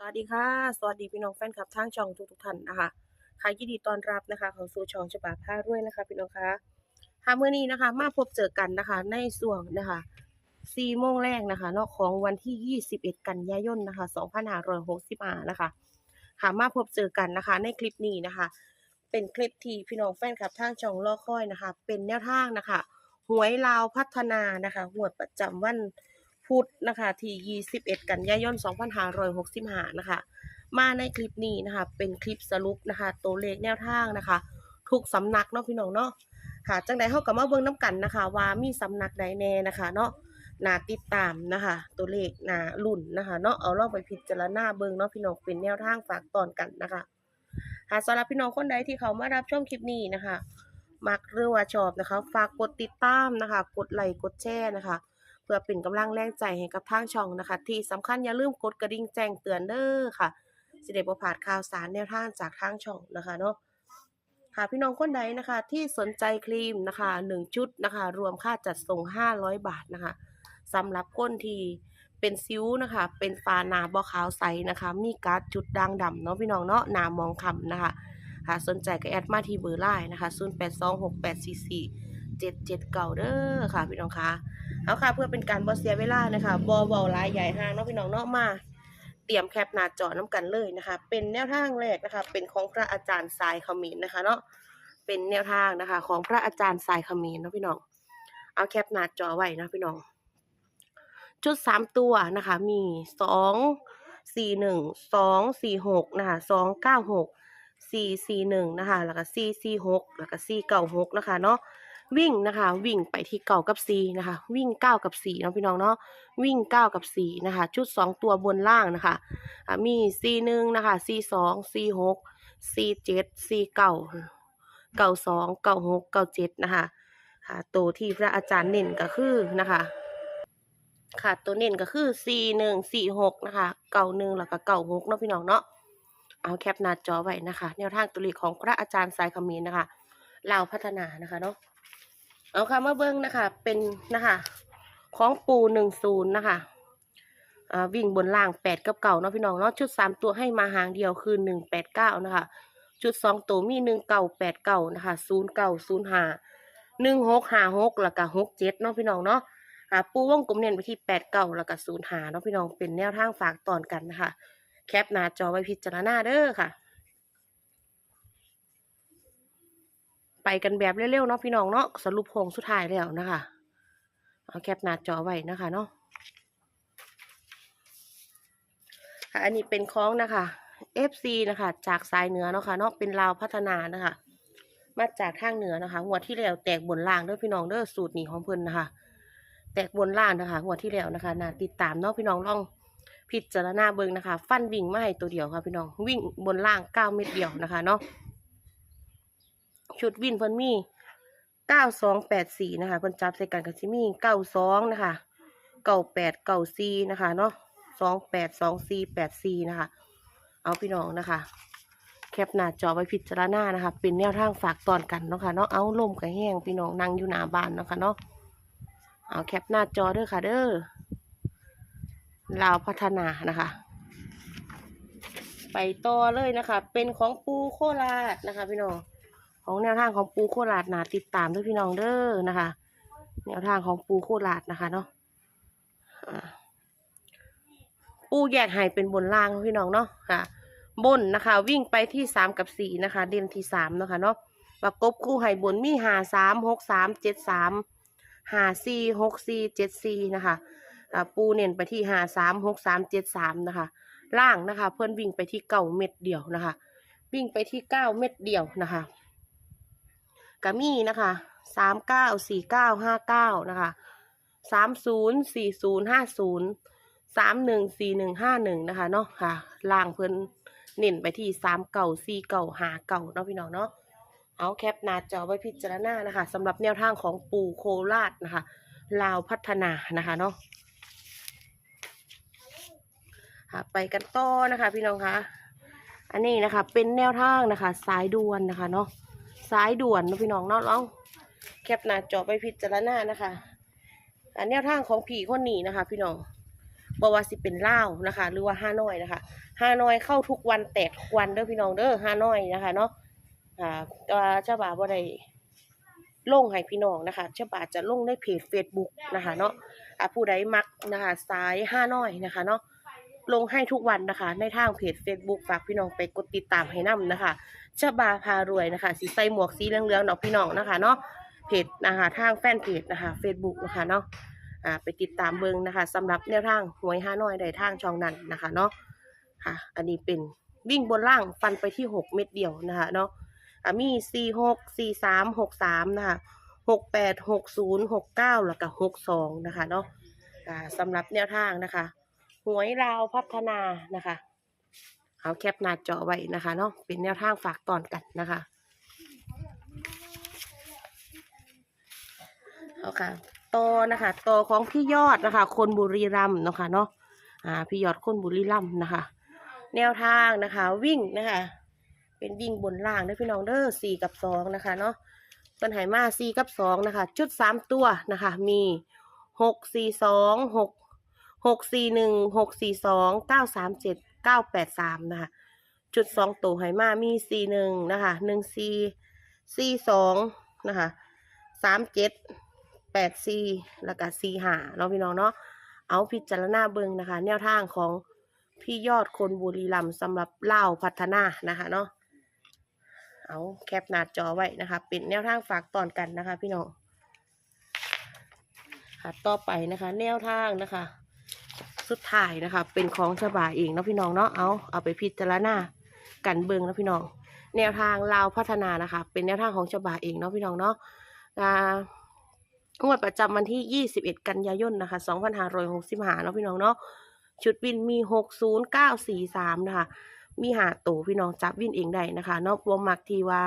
สวัสดีค่ะ สวัสดีพี่น้องแฟนคลับทางช่องทุกๆท่านนะคะค่ะยินดีต้อนรับนะคะของสู่ช่องฉบับผ้าด้วยนะคะ พี่น้องคะค่ะมื้อนี้นะคะ มาพบเจอกันนะคะ ในส่วงนะคะ4โมงแรกนะคะนาะของวันที่ 21 กันยายนนะคะ2565นะคะค่ะมาพบเจอกันนะคะ ในคลิปนี้นะคะ เป็นคลิปที่พี่น้องแฟนคลับทางช่องรอค่อยนะคะ เป็นแนวทางนะคะ หวยลาวพัฒนานะคะหวดประจำวัน พุธนะคะที่21 กันยายน 2565 นะคะ มาในคลิปนี้นะคะ เป็นคลิปสรุปนะคะ ตัวเลขแนวทางนะคะ ทุกสำนักเนาะพี่น้องเนาะค่ะจังใดเฮาก็มาเบิ่งน้ำกันนะคะ ว่ามีสำนักใดแน่นะคะเนาะนาติดตามนะคะ ตัวเลขนาลุ่นนะคะเนาะเอาลองไปพิจารณาเบิ่งเนาะพี่น้องเป็นแนวทางฝากตอนกันนะคะค่ะสำหรับพี่น้องคนใดที่เขามารับชมคลิปนี้นะคะมักหรือว่าชอบนะคะ ฝากกดติดตามนะคะ กดไลค์กดแชร์นะคะ พื่อเป็นกำลังแรงใจให้กับทางช่องนะคะ ที่สำคัญอย่าลืมกดกระดิ่งแจ้งเตือนเด้อค่ะสิได้บ่าดข่าวสารแนวทางจากทางช่องนะคะเนาะค่ะพี่น้องคนใดนะคะที่สนใจครีมนะคะ1ชุดนะคะรวมค่าจัดส่ง 500 บาทนะคะสำหรับคนที่เป็นซิวนะคะ เป็นฟ้านาบ่ขาวใสนะคะ มีการ์ดจุดด่างดำเนาะพี่น้องเนาะนามองคำนะคะค่ะสนใจก็แอดมาที่เบอร์ไลน์นะคะ 0826844779 เด้อค่ะพี่น้องคะ เอาค่ะเพื่อเป็นการบ่เสียเวลานะคะบ่เว้าลายใหญ่ห้างเนาะพี่น้องเนาะมา เตรียมแคปหน้าจอน้ำกันเลยนะคะ เป็นแนวทางแรกนะคะ เป็นของพระอาจารย์สายขมิ้นนะคะเนาะเป็นแนวทางนะคะ ของพระอาจารย์สายขมิ้นเนาะพี่น้อง เอาแคปหน้าจอไว้นะพี่น้อง ชุดสามตัวนะคะ มีสองสี่หนึ่งสองสี่หกนะคะสองเก้าหกสี่สี่หนึ่งนะคะ แล้วก็สี่สี่หกแล้วก็สี่เก้าหกนะคะเนาะ วิ่งนะคะ วิ่งไปที่เก้ากับสี่นะคะ วิ่งเก้ากับสี่เนาะพี่น้องเนาะวิ่งเก้ากับสี่นะคะ ชุดสองตัวบนล่างนะคะะมีสี่หนึ่งนะคะสี่สองสี่หกสี่เจ็ดสี่เก้าเก้าสองเก้าหกเก้าเจ็ดนะคะค่ะตัวที่พระอาจารย์เน้นก็คือนะคะค่ะตัวเน้นก็คือ 4 1 4 6 นะคะ เก่าหนึ่งแล้วก็เก่าหกเนาะพี่น้องเนาะ เอาแคปหน้าจอไว้นะคะ แนวทางตัวเลขของพระอาจารย์สายคำมีนนะคะลาพัฒนานะคะเนาะ เอาค่ะมาเบิ้งนะคะ เป็นนะคะ ของปูหนึ่งศูนย์นะคะอ่าวิ่งบนล่างแปดกับเก่าเนาะพี่น้องเนาะชุดสามตัวให้มาหางเดียวคือหนึ่งแปดเก้านะคะ ชุดสองตัวมีหนึ่งเก่าแปดเก่านะคะศูนย์เก่าศูนย์ห้าหนึ่งหกห้าหกแล้วก็หกเจ็ดเนาะพี่น้องเนาะอ่าปูวงกลมเน้นไปที่แปดเก้าแล้วก็ศูนย์หาเนาะพี่น้องเป็นแนวทางฝากตอนกันนะคะ แคปหน้าจอไว้พิจารณาเด้อค่ะ ไปกันแบบเร็วๆเนาะพี่น้องเนาะสรุปโคงสุดท้ายแล้วนะคะเอาแคปหน้าจอไว้นะคะเนาะค่ะอันนี้เป็นของนะคะ FC นะคะ จากสายเหนือเนาะค่ะเนาะเป็นลาวพัฒนานะคะ มาจากทางเหนือนะคะงวที่แล้วแตกบนล่างเด้อพี่น้องเด้อสูตรหนีของเพิ่นนะคะ แตกบนล่างนะคะงวที่แล้วนะคะน่าติดตามเนาะพี่น้องลองพิจารณาเบิ่งนะคะ ฟันวิ่งมาให้ตัวเดียวค่ะพี่น้องวิ่งบนล่างเก้าเม็ดเดียวนะคะเนาะ ชุดวิ่งเพิ่นมีเก้าสองแปดสี่นะคะเพิ่นจับใส่กันกับซิมีเก้าสองนะคะเก้าแปดเก้าสี่นะคะเนาะสองแปดสองสี่แปดสี่นะคะ เอาพี่น้องนะคะ แคปหน้าจอไว้พิจารณานะคะ เป็นแนวทางฝากตอนกันเนาะค่ะเนาะเอาลมกับแห้งพี่น้องนั่งอยู่หน้าบ้านเนาะค่ะเนาะเอาแคปหน้าจอเด้อค่ะเด้อลาวพัฒนานะคะ ไปต่อเลยนะคะ เป็นของปูโคราชนะคะ พี่น้อง ของแนวทางของปูโคราชนะติดตามด้วยพี่น้องเด้อนะคะ แนวทางของปูโคราชนะคะเนาะปูแยกให้เป็นบนล่างพี่น้องเนาะค่ะ บนนะคะ วิ่งไปที่สามกับสี่นะคะ เด่นที่สามเนาะคะเนาะประกบคู่ให้บนมีหาสามหกสามเจ็ดสามหาสี่หกสี่เจ็ดสี่นะคะปูเน้นไปที่หาสามหกสามเจ็ดสามนะคะ ล่างนะคะ เพื่อนวิ่งไปที่เก้าเม็ดเดียวนะคะ วิ่งไปที่เก้าเม็ดเดียวนะคะ กามีนะคะสามเก้าสี่เก้าห้าเก้านะคะสามศูนย์สี่ศูนย์ห้าศูนย์สามหนึ่งสี่หนึ่งห้าหนึ่งนะคะเนาะค่ะล่างเพื่นเน้นไปที่สามเก่าสี่เก่าหาเก่าเนาะพี่น้องเนาะเอาแคปหน้าจอไว้พิจารณานะคะสำหรับแนวทางของปู่โคราชนะคะลาวพัฒนานะคะเนาะค่ะไปกันต่อนะคะ พี่น้องคะ อันนี้นะคะเป็นแนวทางนะคะ สายด่วนนะคะเนาะ สายด่วนนะพี่น้องเนาะลองแคปหน้าจอไปพิจารณานะคะอันแนวทางของผีคนนี้นะคะ พี่น้องบว่าสิเป็นเลานะคะ หรือว่าฮาน้อยนะคะฮาน้อยเข้าทุกวันแตกทุกวันเด้อพี่น้องเด้อฮาน้อยนะคะเนาะอ่าต่ว่าเจ้าบ่าวบ่ได้ลงให้พี่น้องนะคะเจ้าบ่าวจะลงในเพจ Facebook นะคะ เนาะอ่าผู้ใดมักนะคะสายฮาน้อยนะคะ เนาะ ลงให้ทุกวันนะคะ ในทางเพจ Facebook ฝากพี่น้องไปกดติดตามให้นํนะคะเจ้าบ่าพารวยนะคะสีใส่หมวกสีเหลืองๆดอกพี่น้องนะคะเนาะเพจนะคะทางแฟนเพจนะคะ Facebook นะคะเนาะอ่าไปติดตามเบิงนะคะสำหรับแนวทางหวยห้าน้อยได้ทางช่องนั้นนะคะเนาะค่ะ อันนี้เป็นวิ่งบนล่างฟันไปที่หกเม็ดเดียวนะคะเนาะมีสี่หกสี่สามหกสามนะคะหกแปดหกศูนย์หกเก้าแล้วก็หกสองนะคะเนาะสำหรับแนวทางนะคะ หวยลาวพัฒนานะคะ เอาแคปหน้าจอไว้นะคะเนาะเป็นแนวทางฝากตอนกันนะคะเอาค่ะตอนะคะตอของพี่ยอดนะคะ คนบุรีรัมย์นะคะเนาะอ่าพี่ยอดคนบุรีรัมย์นะคะ แนวทางนะคะ วิ่งนะคะ เป็นวิ่งบนล่างเด้พี่น้องเด้อสี่กับสองนะคะเนาะปัญหมาสี่กับสองนะคะจุดสามตัวนะคะ มีหกสี่สองหก หกสี่หนึ่งหกสี่สองเก้าสามเจ็ดเก้าแปดสามนะคะจุดสองตัวไหมามีสี่หนึ่งนะคะหนึ่งสี่สี่สองนะคะสามเจ็ดแปดสี่แล้วก็สี่หาเนาะพี่น้องเนาะเอาพิจารณาเบิงนะคะ แนวทางของพี่ยอดคนบุรีรัมย์สำหรับเล่าพัฒนานะคะเนาะเอาแคปหน้าจอไว้นะคะเป็นแนวทางฝากตอนกันนะคะ พี่น้องค่ะต่อไปนะคะ แนวทางนะคะ สุดท้ายนะคะ เป็นของฉบาเองนะพี่น้องเนาะเอาเอาไปพิจารณากันเบิงนะพี่น้อง แนวทางลาวพัฒนานะคะ เป็นแนวทางของฉบาเองเนาะพี่น้องเนาะอ่างวดประจำวันที่ 21 กันยายนนะคะ2565เนาะพี่น้องเนาะชุดวินมี 60943 นะคะ มีหาตัวพี่น้องจับวินเองได้นะคะเนาะรวมมักทีว่า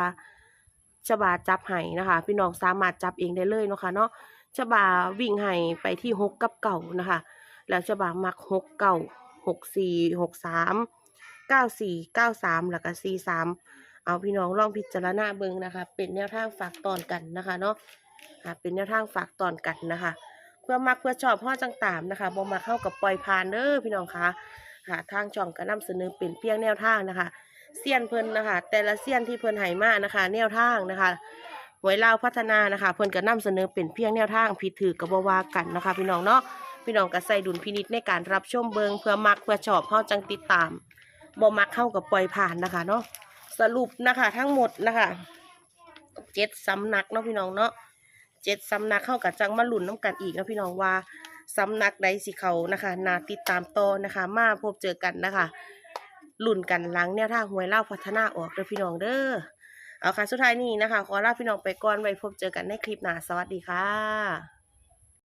ฉบาจับไห้นะคะ พี่น้องสามารถจับเองได้เลยเนาะค่ะเนาะฉบาวิ่งไห้ไปที่ 6 กับเก่านะคะ แล้วฉบามัก6เก่า64 63 94 93แล้วก็43เอาพี่น้องลองพิจารณาเบิ่งนะคะ เป็นแนวทางฝากตอนกันนะคะเนาะค่ะเป็นแนวทางฝากตอนกันนะคะ เพื่อมักเพื่อชอบพ่อจังตามนะคะบ่มาเข้ากับปล่อยผ่านเด้อพี่น้องคะค่ะทางช่องก็นำเสนอเป็นเพียงแนวทางนะคะเซียนเพิ่นนะคะ แต่ละเซียนที่เพิ่นให้มานะคะ แนวทางนะคะหวยลาพัฒนานะคะ เพิ่นก็นำเสนอเป็นเพียงแนวทางผิดถือกับบ่ว่ากันนะคะ พี่น้องเนาะ พี่น้องก็ใส่ดุลพินิจในการรับชมเบิงเพื่อมักเพื่อชอบพ่อจังติดตามบ่มักเข้ากับปล่อยผ่านนะคะเนาะสรุปนะคะ ทั้งหมดนะคะเจ็ดสำนักเนาะพี่น้องเนาะเจ็ดสำนักเข้ากับจังมาหลุนน้ำกันอีกนะพี่น้องว่าสำนักใดสิเขานะคะนาติดตามต่อนะคะ มาพบเจอกันนะคะหลุนกันหลังแนวทาหวยเล่าพัฒนาออกเด้อพี่น้องเด้อเอาค่ะสุดท้ายนี้นะคะ ขอลาพี่น้องไปก่อนไว้พบเจอกันในคลิปหน้าสวัสดีค่ะ